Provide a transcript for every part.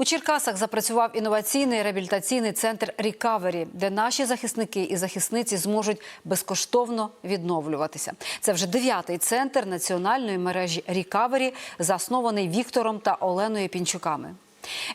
У Черкасах запрацював інноваційний реабілітаційний центр Рікавері, де наші захисники і захисниці зможуть безкоштовно відновлюватися. Це вже дев'ятий центр національної мережі Рікавері, заснований Віктором та Оленою Пінчуками.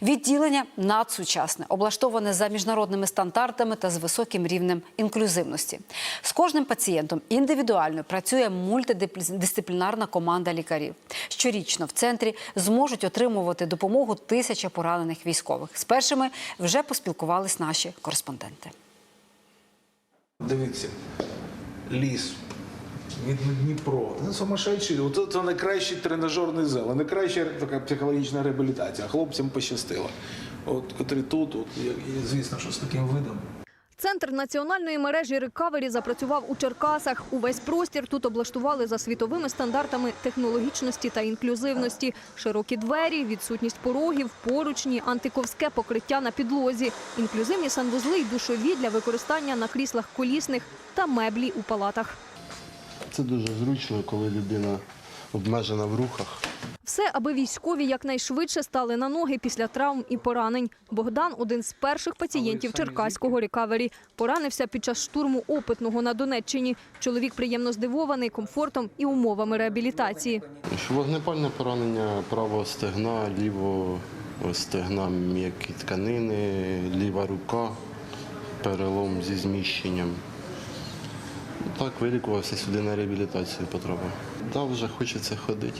Відділення надсучасне, облаштоване за міжнародними стандартами та з високим рівнем інклюзивності. З кожним пацієнтом індивідуально працює мультидисциплінарна команда лікарів. Щорічно в центрі зможуть отримувати допомогу тисяча поранених військових. З першими вже поспілкувались наші кореспонденти. Дивіться, ліс. Дніпро. Це сумасшедший. Оце це найкращий тренажерний зал, найкраща така психологічна реабілітація. Хлопцям пощастило. От, котрі тут, от, і, звісно, що з таким видом. Центр національної мережі Рекавері запрацював у Черкасах. Увесь простір тут облаштували за світовими стандартами технологічності та інклюзивності. Широкі двері, відсутність порогів, поручні, антиковське покриття на підлозі, інклюзивні санвузли й душові для використання на кріслах колісних та меблі у палатах. Це дуже зручно, коли людина обмежена в рухах. Все, аби військові якнайшвидше стали на ноги після травм і поранень. Богдан – один з перших пацієнтів Черкаського рекавері. Поранився під час штурму опитного на Донеччині. Чоловік приємно здивований комфортом і умовами реабілітації. Вогнепальне поранення правого стегна, лівого стегна м'які тканини, ліва рука, перелом зі зміщенням. Так вилікувався сюди на реабілітацію потрапив. Та вже хочеться ходити.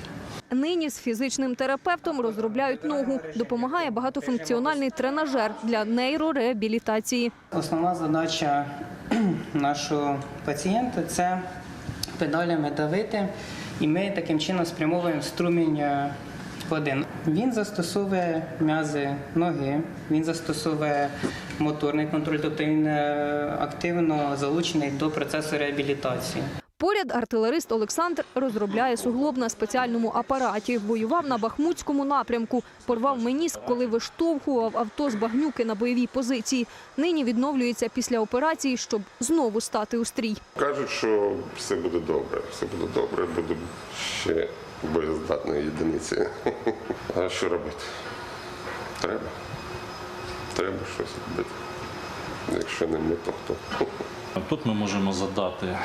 Нині з фізичним терапевтом розробляють ногу. Допомагає багатофункціональний тренажер для нейрореабілітації. Основна задача нашого пацієнта це педалями давити, і ми таким чином спрямовуємо струмінь е. Він застосовує м'язи ноги, він застосовує моторний контроль, тобто він е, активно залучений до процесу реабілітації. Поряд артилерист Олександр розробляє суглоб на спеціальному апараті. Воював на Бахмутському напрямку. Порвав меніск, коли виштовхував авто з багнюки на бойовій позиції. Нині відновлюється після операції, щоб знову стати у стрій. Кажуть, що все буде добре, все буде добре, буду ще боєздатною єдиницею. А що робити? Треба. Треба щось робити. Якщо не ми, то хто? Тут ми можемо задати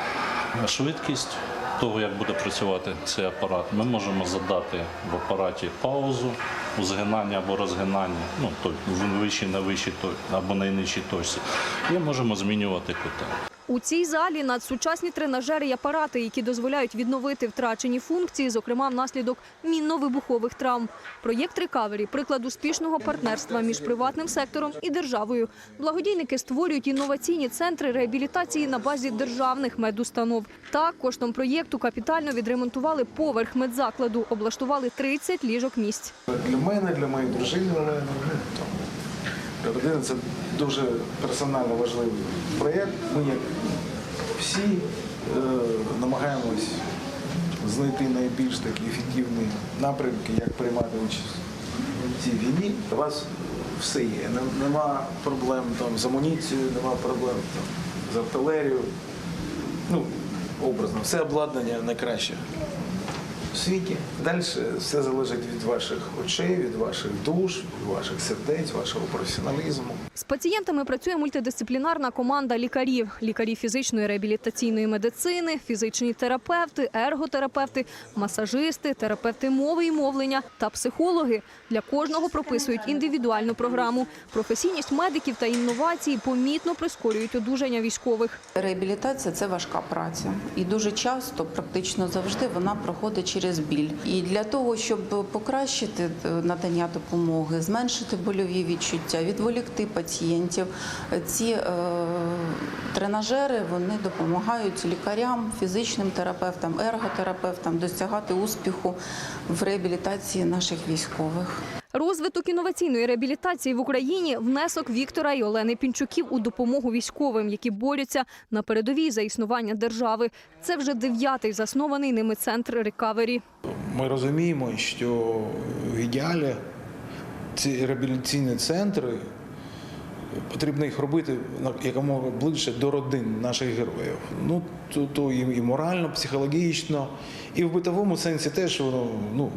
швидкість того, як буде працювати цей апарат. Ми можемо задати в апараті паузу, у згинанні або розгинанні, ну, той, в вищій, на вищій або найнижчій точці. І можемо змінювати кута. У цій залі надсучасні тренажери і апарати, які дозволяють відновити втрачені функції, зокрема внаслідок мінно-вибухових травм. Проєкт «Рекавері» – приклад успішного партнерства між приватним сектором і державою. Благодійники створюють інноваційні центри реабілітації на базі державних медустанов. Так, коштом проєкту капітально відремонтували поверх медзакладу, облаштували 30 ліжок місць. Для мене, для моєї дружини, для родини це дуже персонально важливий проєкт. Ми, як всі, е, намагаємось знайти найбільш такі ефективні напрямки, як приймати участь в цій війні. У вас все є. Нема проблем там, з амуніцією, нема проблем там, з артилерією. Ну, образно, все обладнання найкраще в світі. Далі все залежить від ваших очей, від ваших душ, від ваших сердець, вашого професіоналізму. З пацієнтами працює мультидисциплінарна команда лікарів: лікарі фізичної реабілітаційної медицини, фізичні терапевти, ерготерапевти, масажисти, терапевти мови і мовлення та психологи. Для кожного прописують індивідуальну програму. Професійність медиків та інновації помітно прискорюють одужання військових. Реабілітація це важка праця, і дуже часто, практично завжди, вона проходить через біль. І для того, щоб покращити е, надання допомоги, зменшити больові відчуття, відволікти пацієнтів, е, ці е, тренажери вони допомагають лікарям, фізичним терапевтам, ерготерапевтам досягати успіху в реабілітації наших військових. Розвиток інноваційної реабілітації в Україні внесок Віктора і Олени Пінчуків у допомогу військовим, які борються на передовій за існування держави. Це вже дев'ятий заснований ними центр рекавері. Ми розуміємо, що в ідеалі ці реабілітаційні центри потрібно їх робити якомога ближче до родин наших героїв. Ну то, то і, і морально, психологічно, і в битовому сенсі теж воно ну,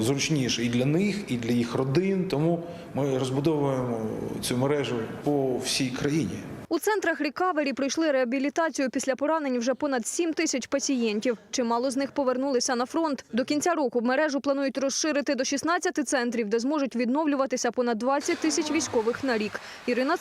зручніше і для них, і для їх родин. Тому ми розбудовуємо цю мережу по всій країні. У центрах рікавері пройшли реабілітацію після поранень вже понад 7 тисяч пацієнтів. Чимало з них повернулися на фронт. До кінця року мережу планують розширити до 16 центрів, де зможуть відновлюватися понад 20 тисяч військових на рік. Ірина